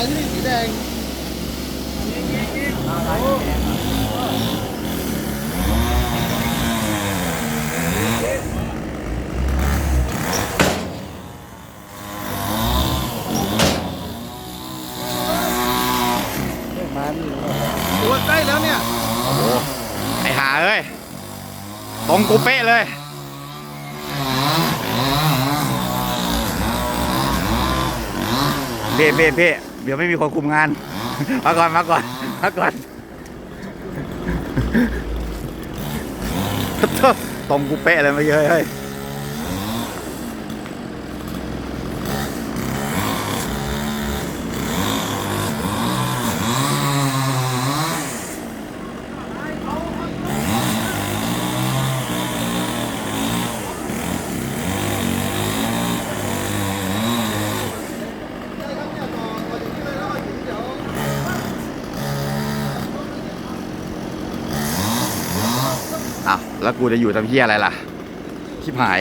ายที่นี่สีแดงตัวใกล้แล้วเนี่ย โอ้โห ไอหาเอ้ย ตรงกูเป๊ะเลยเพ่เพ่เพ่เดี๋ยวไม่มีคนคุมงาน มาก่อนมาก่อนมาก่อนตรงกูเป๊ะเลยมื่อกี้เยเฮ้ย แล้วกูจะอยู่ทำเพี้ยอะไรล่ะชิบหาย